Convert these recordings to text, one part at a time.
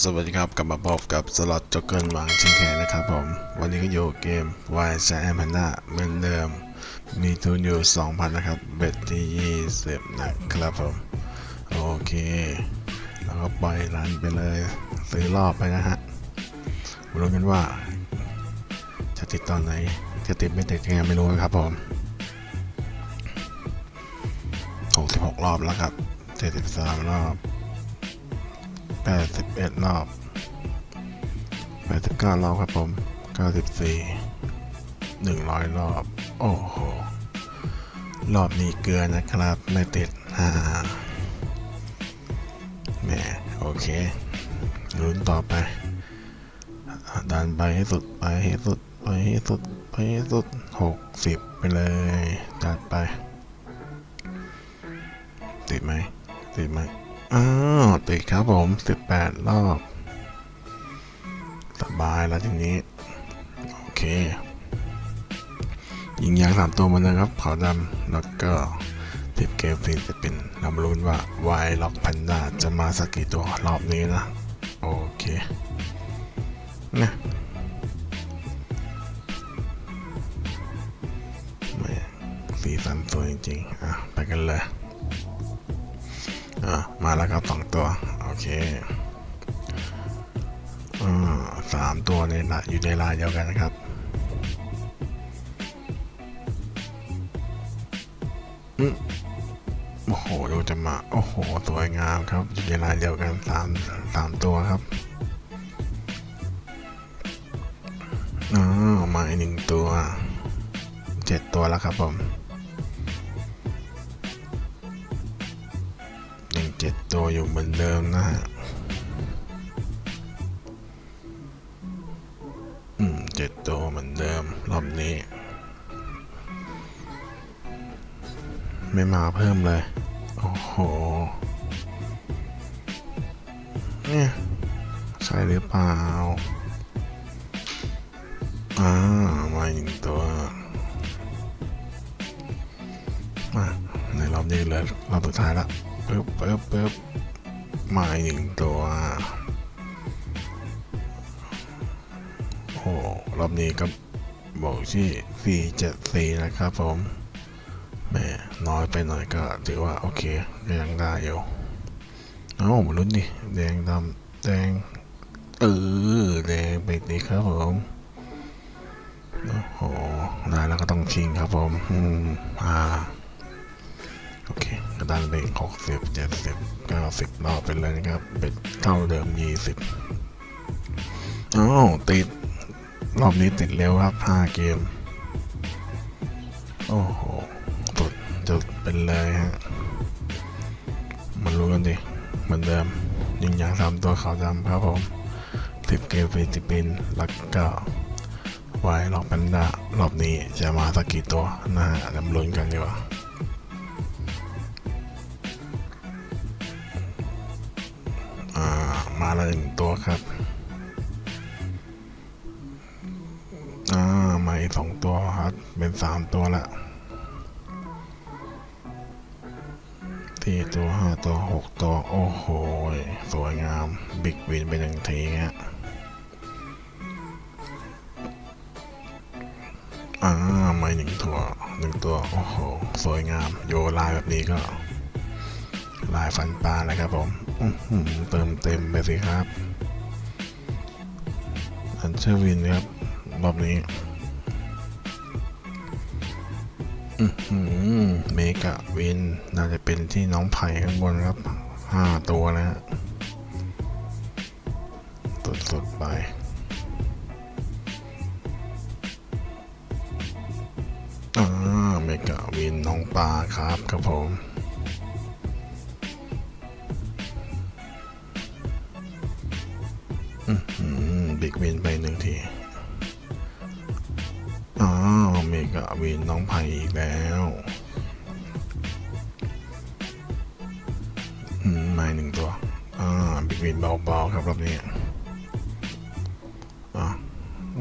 สวัสดีครับกลับมาพบกับสล็อตจ็อกเกิลหวังช่นเคยนะครับผม วันนี้ก็อยู่เกม Y แซมพันดาเหมือนเดิม มีทุนอยู่ 2,000 นะครับ เบ็ดที่ 20 นะครับผม โอเคแล้วก็ปล่อยรันไปเลย ซื้อรอบไปนะฮะมาลุ้กันว่า จะติดตอนไหน จะติดไม่ติดยังไงไม่รู้นะครับผม 66 รอบแล้วครับ73รอบ แปดสิบเอ็ดรอบแปดสิบเก้ารอบครับผมเก้าสิบสี่หนึ่งร้อยรอบ โอ้โห รอบนี้เกลือนะครับ ไม่ติดฮ่าแหมโอเคลุ้นต่อไป ดันไปให้สุด ไปให้สุด ไปให้สุด ไปให้สุดหกสิบไปเลยจัดไป ติดไหมติดไหม อ้าวติดครับผม 18 รอบ สบายแล้วทีนี้ โอเค ยิงยางสามตัวมาเลยครับขาวดำแล้วก็ทิปเกมฟีจะเป็นนำลุ้นว่าวายล็อกพันดาจะมาสักกี่ตัวรอบนี้นะ โอเคนะสีสันสวยจริงๆ อะ ไปกันเลย อะมาแล้วครับสองตัว โอเคอ่าสามตัวในละอยู่ในลายเดียวกันนะครับ อืมโอ้โห ดูจะมา โอ้โห สวยงามครับ อยู่ในลายเดียวกันสามสามตัวครับอ๋อมาอีกหนึ่งตัว เจ็ดตัวแล้วครับผม อยู่เหมือนเดิมนะฮะอืมเจ็ดตัวเหมือนเดิม รอบนี้ ไม่มาเพิ่มเลย โอ้โห เนี่ย ใช่หรือเปล่า อ่า มาอีกหนึ่งตัวมาในรอบนี้เลยรอบสุดท้ายละ ปึ๊บปึ๊บปึ๊บมาอีกหนึ่งตัว โอ้รอบนี้ก็บอกที่ 474 นะครับผมแหมน้อยไปหน่อยก็ถือว่า โอเคยังได้อยู่เอ้ามาลุ้นดิแดงดำแดง เออ แดงไปดีครับผมโอ้โหได้แล้วก็ต้องชิงครับผม อืมอ่า โอเคกระดานเบรกหกสิบเจ็ดสิบเก้าสิบรอบไปเลยนะครับ เป็นเท่าเดิมยี่สิบอ้าวติด รอบนี้ติดเร็วครับห้าเกม โอ้โหสุดจุดเป็นเลยฮะ มันรู้กันดิ เหมือนเดิม ยิงยางสามตัวขาวดำครับผมสิบเกมฟิลิปปินส์แล้วก็ไว้รอบปันดารอบนี้จะมาสักกี่ตัวนะฮะเดี๋ยวมาลุ้นกันดีกว่า มาละหนึ่งตัวครับ อ่า มาอีกสองตัวครับ เป็นสามตัวละสี่ตัวห้าตัวหกตัว โอ้โห สวยงาม บิ๊กวินไปหนึ่งทีฮะอ่ามาหนึ่งตัวหนึ่งตัว โอ้โห สวยงาม โยลายแบบนี้ก็ ลายฟันปลาเลยครับผม เติมเต็มไปสิครับ อันเชอร์วินครับ รอบนี้เมกะวิน น่าจะเป็นที่น้องไผ่ข้างบนครับห้าตัวแล้วฮะสุดๆไปอ่าเมกะวินน้องปลาครับครับผม กวินไปหนึ่งทีอ้าวเมกะวินน้องไผ่อีกแล้วอืมมาหนึ่งตัว อ่าบิ๊กวินเบาๆครับรอบนี้อ่า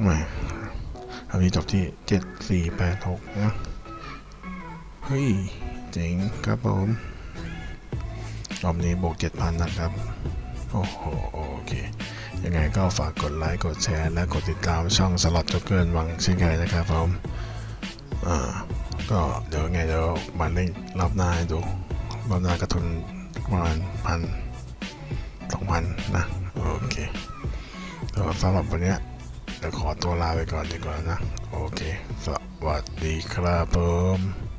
ไม่รอบนี้จบที่เจ็ดสี่แปดหกนะ เฮ้ย เจ๋งครับผม รอบนี้บวกเจ็ดพันนะครับ โอ้โห โอเค ยังไงก็ฝากกดไลค์กดแชร์และกดติดตามช่องสล็อตจ็กเกินวังเช่นเคยนะครับผมอ่าก็เดี๋ยวไงเดี๋ยวมาเล่นรอบหน้าให้ดูรอบหน้ากระทุนประมาณพันสองพันนะโอเคสำหรับวันนี้ยเดี๋ยวขอตัวลาไปก่อนดีกว่านะ โอเค สวัสดีครับผม